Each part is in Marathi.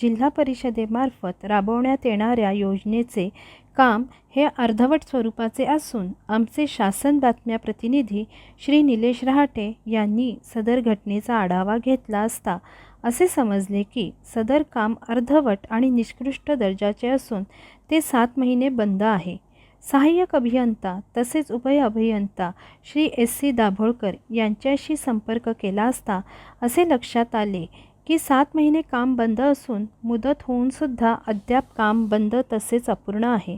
जिल्हा परिषदेमार्फत राबवण्यात येणाऱ्या योजनेचे काम हे अर्धवट स्वरूपाचे असून आमचे शासन बातम्या प्रतिनिधी श्री निलेश रहाटे यांनी सदर घटनेचा आढावा घेतला असता असे समजले की सदर काम अर्धवट आणि निष्कृष्ट दर्जाचे असून ते सात महिने बंद आहे. सहाय्यक अभियंता तसेच उभय अभियंता श्री एस सी दाभोळकर यांच्याशी संपर्क केला असता असे लक्षात आले की सात महिने काम बंद असून मुदत होऊनसुद्धा अद्याप काम बंद तसेच अपूर्ण आहे.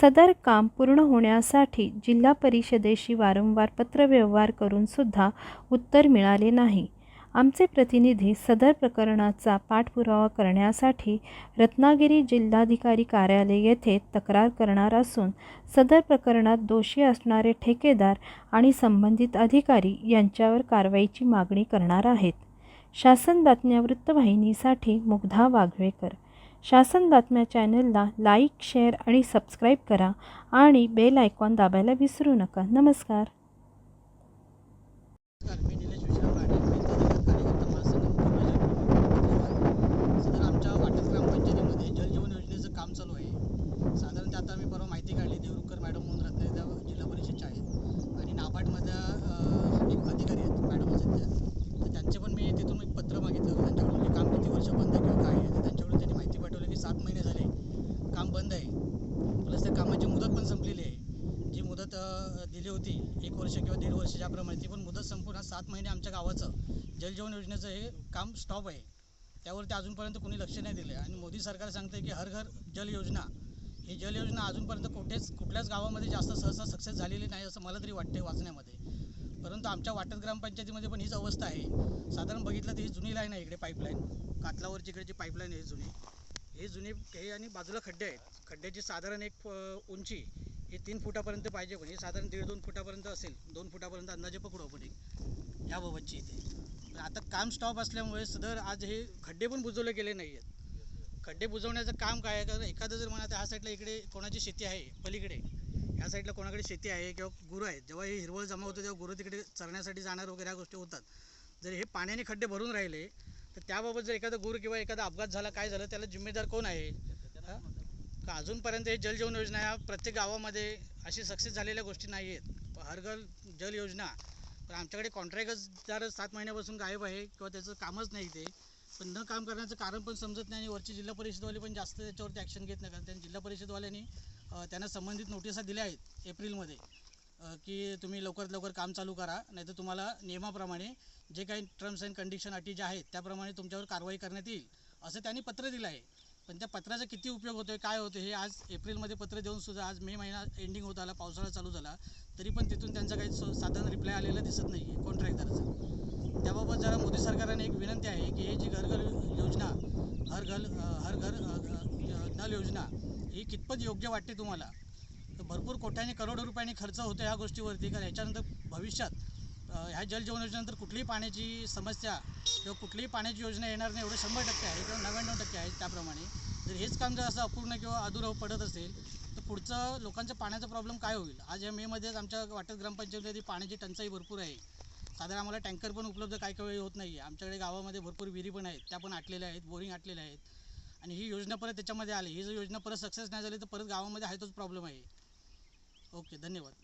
सदर काम पूर्ण होण्यासाठी जिल्हा परिषदेशी वारंवार पत्रव्यवहार करूनसुद्धा उत्तर मिळाले नाही. आमचे प्रतिनिधी सदर प्रकरणाचा पाठपुरावा करण्यासाठी रत्नागिरी जिल्हाधिकारी कार्यालय येथे तक्रार करणार असून सदर प्रकरणात दोषी असणारे ठेकेदार आणि संबंधित अधिकारी यांच्यावर कारवाईची मागणी करणार आहेत. शासन बातम्या वृत्तवाहिनीसाठी मुग्धा वाघवेकर. शासन बातम्या चॅनलला लाईक शेअर आणि सबस्क्राईब करा आणि बेल आयकॉन दाबायला विसरू नका. नमस्कार. नमस्कार आमच्या वाटत योजनेचं काम चालू आहे साधारणतः आता मी माहिती काढली मॅडम म्हणून रत्नागिरी जिल्हा परिषदच्या आहेत. आणि नाबार्डमधल्या एक अधिकारी आहेत मॅडम आहेत त्या. त्यांचे पण मी तिथून एक पत्र मागितलं त्यांच्याकडून हे काम किती वर्ष बंद किंवा काय आहे. तर त्यांच्याकडून त्यांनी माहिती पाठवली की सात महिने झाले. काम बंद आहे. प्लस त्या कामाची मुदत पण संपलेली आहे. जी मुदत दिली होती एक वर्ष किंवा दीड वर्ष ज्याप्रमाणे ती पण मुदत संपूर्ण सात महिने आमच्या गावाचं जलजीवन योजनेचं हे काम स्टॉप आहे. त्यावरती अजूनपर्यंत कोणी लक्ष नाही दिलं आणि मोदी सरकार सांगतं की हर घर जल योजना. ही जल योजना अजूनपर्यंत कुठेच कुठल्याच गावामध्ये जास्त सहसा सक्सेस झालेली नाही असं मला तरी वाटते वाचण्यामध्ये. परंतु आमच्या वाटत ग्रामपंचायतीमध्ये पण हीच अवस्था आहे. साधारण बघितलं तर ही जुनी लाईन आहे इकडे पाईपलाईन कातलावरची इकडे जी पाईपलाईन आहे जुनी. हे जुने हे आणि बाजूला खड्डे आहेत. खड्ड्याची साधारण एक उंची ही तीन फुटापर्यंत पाहिजे पण हे साधारण दीड दोन फुटापर्यंत असेल. दोन फुटापर्यंत अंदाजे पकडू आपण एक. याबाबतची इथे. आता काम स्टॉप असल्यामुळे सदर आज हे खड्डे पण बुजवले गेले नाही आहेत खड्डे बुजवण्याचं काम काय आहे? कारण एखादं जर म्हणा ह्या साईडला इकडे कोणाची शेती आहे? पलीकडे. या साईडला कोणाकडे शेती आहे किंवा गुरं आहेत जेव्हा हे हिरवळ जमा होतं तेव्हा गुरं तिकडे चरण्यासाठी जाणार वगैरे ह्या गोष्टी होतात. जर हे पाण्याने खड्डे भरून राहिले तर त्याबाबत जर एखादा गुरु किंवा एखादा अपघात झाला काय झालं त्याला जिम्मेदार कोण आहे? का अजूनपर्यंत हे जलजीवन योजना ह्या प्रत्येक गावामध्ये अशी सक्सेस झालेल्या गोष्टी नाही आहेत. हरगल जल योजना तर आमच्याकडे कॉन्ट्रॅक्टदार सात महिन्यापासून गायब आहे किंवा त्याचं कामच नाही ते पण न काम करण्याचं कारण पण समजत नाही आणि वरची जिल्हा परिषदवाले पण जास्त त्याच्यावरती ॲक्शन घेत नाही. कारण त्यांनी जिल्हा परिषदवाल्यांनी त्यांना संबंधित नोटिसा दिल्या आहेत एप्रिलमध्ये की तुम्ही लवकरात लवकर काम चालू करा नाहीतर तुम्हाला नियमाप्रमाणे जे काही टर्म्स अँड कंडिशन अटी ज्या आहेत त्याप्रमाणे तुमच्यावर कारवाई करण्यात येईल असं त्यांनी पत्र दिलं आहे. पण त्या पत्राचा किती उपयोग होतोय काय होतं हे आज एप्रिलमध्ये पत्र देऊन सुद्धा आज मे महिना एंडिंग होत आला पावसाळा चालू झाला तरी पण तिथून त्यांचा काही साधारण रिप्लाय आलेला दिसत नाही आहे कॉन्ट्रॅक्टदाराचा त्याबाबत जरा मोदी सरकारने एक विनंती आहे की हे जी घर घर योजना हर घर हर घर नल योजना ही कितपत योग्य वाटते तुम्हाला? तर भरपूर कोट्याने करोडो रुपयांनी खर्च होतो ह्या गोष्टीवरती कारण ह्याच्यानंतर भविष्यात ह्या ह्या जलजीवन योजनेनंतर कुठलीही पाण्याची समस्या किंवा कुठलीही पाण्याची योजना येणार नाही एवढं शंभर टक्के आहे किंवा नव्याण्णव टक्के आहे त्याप्रमाणे. जर हेच काम जर असं अपूर्ण किंवा अधुरव पडत असेल तर पुढचं लोकांचं पाण्याचा प्रॉब्लेम काय होईल? आज या मेमध्येच आमच्या वाटत ग्रामपंचायतीमध्ये पाण्याची टंचाई भरपूर आहे. साधारण आम्हाला टँकर पण उपलब्ध काही काही वेळी होत नाही आहे आमच्याकडे गावामध्ये भरपूर विहिरी पण आहेत त्या पण आटलेल्या आहेत बोरिंग आटलेल्या आहेत. आणि ही योजना परत त्याच्यामध्ये आली. ही जर योजना परत सक्सेस नाही झाली तर परत गावामध्ये आहे तोच प्रॉब्लेम आहे. ओके धन्यवाद.